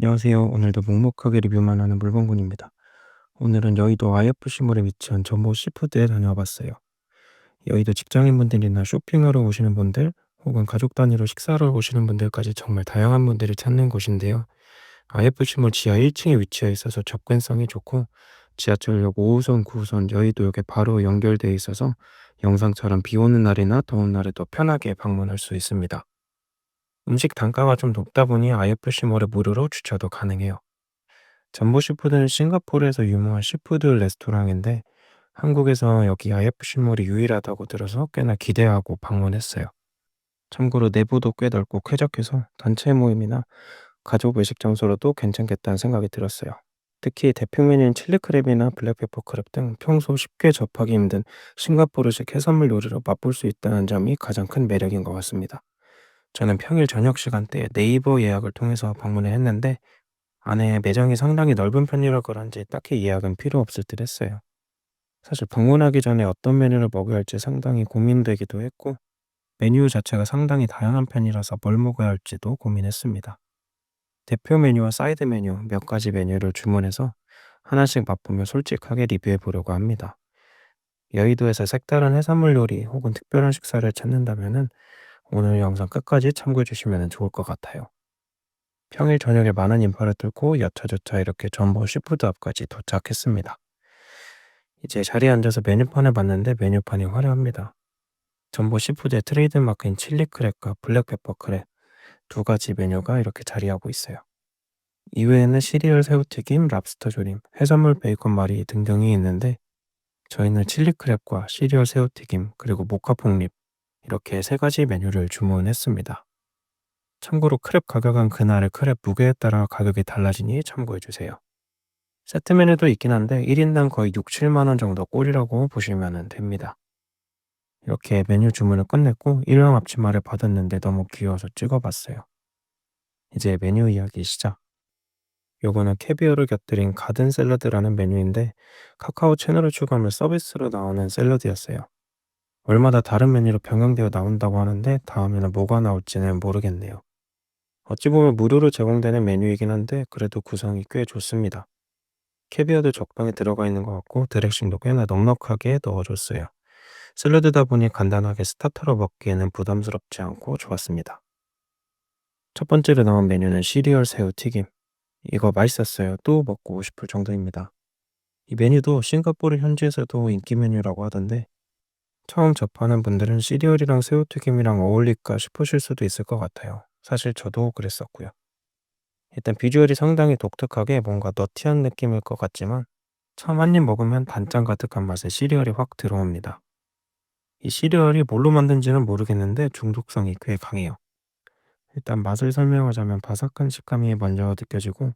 안녕하세요. 오늘도 묵묵하게 리뷰만 하는 물범군입니다. 오늘은 여의도 IFC몰에 위치한 전보 시푸드에 다녀와 봤어요. 여의도 직장인분들이나 쇼핑하러 오시는 분들, 혹은 가족 단위로 식사하러 오시는 분들까지 정말 다양한 분들이 찾는 곳인데요. IFC몰 지하 1층에 위치해 있어서 접근성이 좋고, 지하철역 5호선, 9호선 여의도역에 바로 연결되어 있어서 영상처럼 비 오는 날이나 더운 날에도 편하게 방문할 수 있습니다. 음식 단가가 좀 높다 보니 IFC몰에 무료로 주차도 가능해요. 전보 시푸드는 싱가포르에서 유명한 시푸드 레스토랑인데 한국에서 여기 IFC몰이 유일하다고 들어서 꽤나 기대하고 방문했어요. 참고로 내부도 꽤 넓고 쾌적해서 단체 모임이나 가족 외식 장소로도 괜찮겠다는 생각이 들었어요. 특히 대표 메뉴인 칠리크랩이나 블랙페퍼 크랩 등 평소 쉽게 접하기 힘든 싱가포르식 해산물 요리로 맛볼 수 있다는 점이 가장 큰 매력인 것 같습니다. 저는 평일 저녁 시간대에 네이버 예약을 통해서 방문을 했는데 안에 매장이 상당히 넓은 편이라 그런지 딱히 예약은 필요 없을 듯 했어요. 사실 방문하기 전에 어떤 메뉴를 먹어야 할지 상당히 고민되기도 했고 메뉴 자체가 상당히 다양한 편이라서 뭘 먹어야 할지도 고민했습니다. 대표 메뉴와 사이드 메뉴 몇 가지 메뉴를 주문해서 하나씩 맛보며 솔직하게 리뷰해 보려고 합니다. 여의도에서 색다른 해산물 요리 혹은 특별한 식사를 찾는다면 오늘 영상 끝까지 참고해 주시면 좋을 것 같아요. 평일 저녁에 많은 인파를 뚫고 여차저차 이렇게 전보 시푸드 앞까지 도착했습니다. 이제 자리에 앉아서 메뉴판을 봤는데 메뉴판이 화려합니다. 전보 시푸드의 트레이드 마크인 칠리 크랩과 블랙페퍼 크랩 두 가지 메뉴가 이렇게 자리하고 있어요. 이외에는 시리얼 새우튀김, 랍스터 조림, 해산물 베이컨 말이 등등이 있는데 저희는 칠리 크랩과 시리얼 새우튀김 그리고 모카 폭립 이렇게 세 가지 메뉴를 주문했습니다. 참고로 크랩 가격은 그날의 크랩 무게에 따라 가격이 달라지니 참고해 주세요. 세트 메뉴도 있긴 한데 1인당 거의 6, 7만 원 정도 꼴이라고 보시면 됩니다. 이렇게 메뉴 주문을 끝냈고 일명 앞치마를 받았는데 너무 귀여워서 찍어봤어요. 이제 메뉴 이야기 시작. 요거는 캐비어를 곁들인 가든 샐러드라는 메뉴인데 카카오 채널을 추가하면 서비스로 나오는 샐러드였어요. 월마다 다른 메뉴로 병행되어 나온다고 하는데 다음에는 뭐가 나올지는 모르겠네요. 어찌 보면 무료로 제공되는 메뉴이긴 한데 그래도 구성이 꽤 좋습니다. 캐비어도 적당히 들어가 있는 것 같고 드레싱도 꽤나 넉넉하게 넣어줬어요. 샐러드다 보니 간단하게 스타터로 먹기에는 부담스럽지 않고 좋았습니다. 첫 번째로 나온 메뉴는 시리얼 새우 튀김. 이거 맛있었어요. 또 먹고 싶을 정도입니다. 이 메뉴도 싱가포르 현지에서도 인기 메뉴라고 하던데 처음 접하는 분들은 시리얼이랑 새우튀김이랑 어울릴까 싶으실 수도 있을 것 같아요. 사실 저도 그랬었고요. 일단 비주얼이 상당히 독특하게 뭔가 너티한 느낌일 것 같지만 처음 한 입 먹으면 단짠 가득한 맛에 시리얼이 확 들어옵니다. 이 시리얼이 뭘로 만든지는 모르겠는데 중독성이 꽤 강해요. 일단 맛을 설명하자면 바삭한 식감이 먼저 느껴지고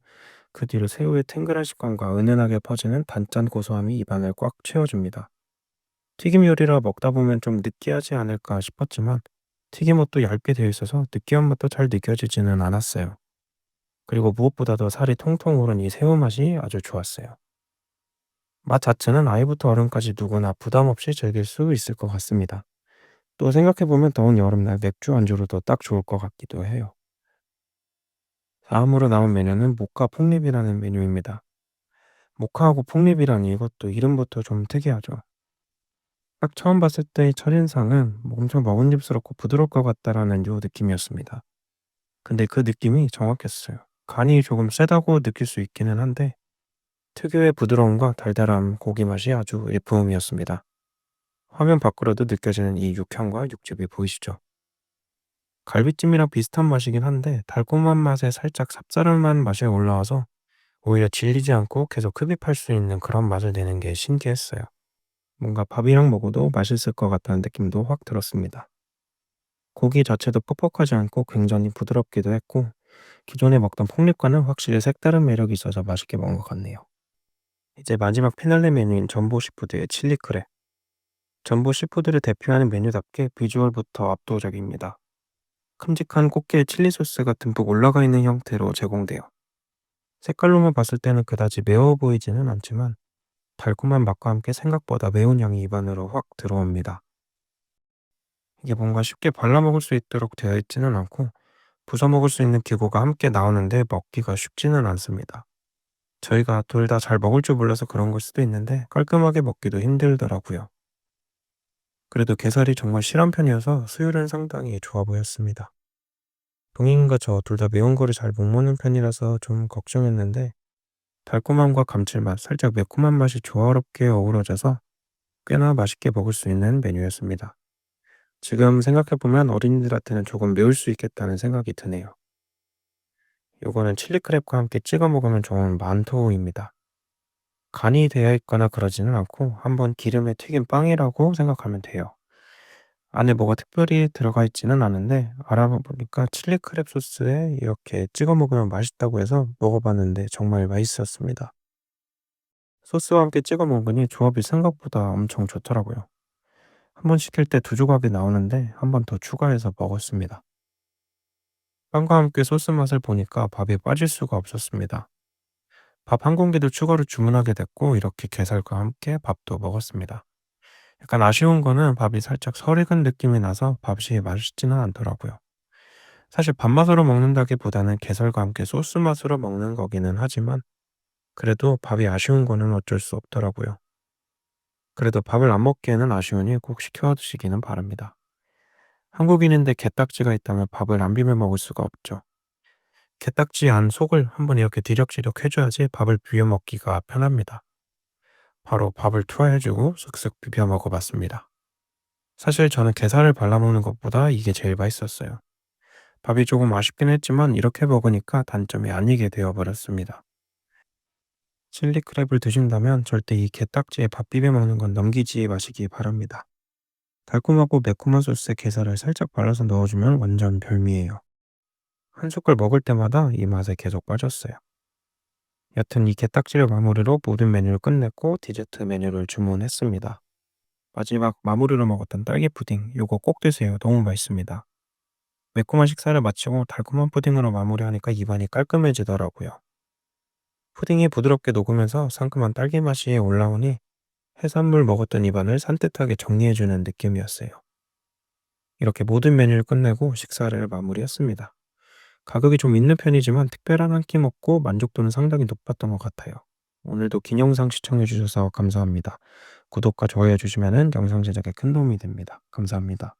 그 뒤로 새우의 탱글한 식감과 은은하게 퍼지는 단짠 고소함이 입안을 꽉 채워줍니다. 튀김 요리라 먹다 보면 좀 느끼하지 않을까 싶었지만 튀김옷도 얇게 되어 있어서 느끼한 맛도 잘 느껴지지는 않았어요. 그리고 무엇보다도 살이 통통 오른 이 새우 맛이 아주 좋았어요. 맛 자체는 아이부터 어른까지 누구나 부담 없이 즐길 수 있을 것 같습니다. 또 생각해보면 더운 여름날 맥주 안주로도 딱 좋을 것 같기도 해요. 다음으로 나온 메뉴는 모카 폭립이라는 메뉴입니다. 모카하고 폭립이라니 이것도 이름부터 좀 특이하죠. 딱 처음 봤을 때의 첫인상은 뭐 엄청 먹음직스럽고 부드러울 것 같다라는 요 느낌이었습니다. 근데 그 느낌이 정확했어요. 간이 조금 세다고 느낄 수 있기는 한데 특유의 부드러움과 달달함, 고기 맛이 아주 일품이었습니다. 화면 밖으로도 느껴지는 이 육향과 육즙이 보이시죠? 갈비찜이랑 비슷한 맛이긴 한데 달콤한 맛에 살짝 쌉싸름한 맛이 올라와서 오히려 질리지 않고 계속 흡입할 수 있는 그런 맛을 내는 게 신기했어요. 뭔가 밥이랑 먹어도 맛있을 것 같다는 느낌도 확 들었습니다. 고기 자체도 퍽퍽하지 않고 굉장히 부드럽기도 했고 기존에 먹던 폭립과는 확실히 색다른 매력이 있어서 맛있게 먹은 것 같네요. 이제 마지막 피날레 메뉴인 전보 시푸드의 칠리 크랩. 전보 시푸드를 대표하는 메뉴답게 비주얼부터 압도적입니다. 큼직한 꽃게 칠리 소스가 듬뿍 올라가 있는 형태로 제공돼요. 색깔로만 봤을 때는 그다지 매워 보이지는 않지만 달콤한 맛과 함께 생각보다 매운 향이 입안으로 확 들어옵니다. 이게 뭔가 쉽게 발라 먹을 수 있도록 되어 있지는 않고 부숴 먹을 수 있는 기구가 함께 나오는데 먹기가 쉽지는 않습니다. 저희가 둘 다 잘 먹을 줄 몰라서 그런 걸 수도 있는데 깔끔하게 먹기도 힘들더라고요. 그래도 게살이 정말 실한 편이어서 수율은 상당히 좋아 보였습니다. 동행인과 저 둘 다 매운 거를 잘 못 먹는 편이라서 좀 걱정했는데 달콤함과 감칠맛, 살짝 매콤한 맛이 조화롭게 어우러져서 꽤나 맛있게 먹을 수 있는 메뉴였습니다. 지금 생각해보면 어린이들한테는 조금 매울 수 있겠다는 생각이 드네요. 요거는 칠리 크랩과 함께 찍어 먹으면 좋은 만토입니다. 간이 되어 있거나 그러지는 않고 한번 기름에 튀긴 빵이라고 생각하면 돼요. 안에 뭐가 특별히 들어가 있지는 않은데 알아보니까 칠리 크랩 소스에 이렇게 찍어 먹으면 맛있다고 해서 먹어봤는데 정말 맛있었습니다. 소스와 함께 찍어 먹으니 조합이 생각보다 엄청 좋더라고요. 한 번 시킬 때 두 조각이 나오는데 한 번 더 추가해서 먹었습니다. 빵과 함께 소스 맛을 보니까 밥이 빠질 수가 없었습니다. 밥 한 공기도 추가로 주문하게 됐고 이렇게 게살과 함께 밥도 먹었습니다. 약간 아쉬운 거는 밥이 살짝 설 익은 느낌이 나서 밥이 맛있지는 않더라고요. 사실 밥맛으로 먹는다기보다는 게살과 함께 소스 맛으로 먹는 거기는 하지만 그래도 밥이 아쉬운 거는 어쩔 수 없더라고요. 그래도 밥을 안 먹기에는 아쉬우니 꼭 시켜 드시기는 바랍니다. 한국인인데 게딱지가 있다면 밥을 안 비벼 먹을 수가 없죠. 게딱지 안 속을 한번 이렇게 디력지력 해줘야지 밥을 비벼 먹기가 편합니다. 바로 밥을 투하해주고 쓱쓱 비벼 먹어봤습니다. 사실 저는 게살을 발라먹는 것보다 이게 제일 맛있었어요. 밥이 조금 아쉽긴 했지만 이렇게 먹으니까 단점이 아니게 되어버렸습니다. 칠리 크랩을 드신다면 절대 이 게딱지에 밥 비벼 먹는 건 넘기지 마시기 바랍니다. 달콤하고 매콤한 소스에 게살을 살짝 발라서 넣어주면 완전 별미예요. 한 숟갈 먹을 때마다 이 맛에 계속 빠졌어요. 여튼 이 게딱지를 마무리로 모든 메뉴를 끝냈고 디저트 메뉴를 주문했습니다. 마지막 마무리로 먹었던 딸기 푸딩, 요거 꼭 드세요. 너무 맛있습니다. 매콤한 식사를 마치고 달콤한 푸딩으로 마무리하니까 입안이 깔끔해지더라고요. 푸딩이 부드럽게 녹으면서 상큼한 딸기 맛이 올라오니 해산물 먹었던 입안을 산뜻하게 정리해주는 느낌이었어요. 이렇게 모든 메뉴를 끝내고 식사를 마무리했습니다. 가격이 좀 있는 편이지만 특별한 한끼 먹고 만족도는 상당히 높았던 것 같아요. 오늘도 긴 영상 시청해 주셔서 감사합니다. 구독과 좋아요 해주시면 영상 제작에 큰 도움이 됩니다. 감사합니다.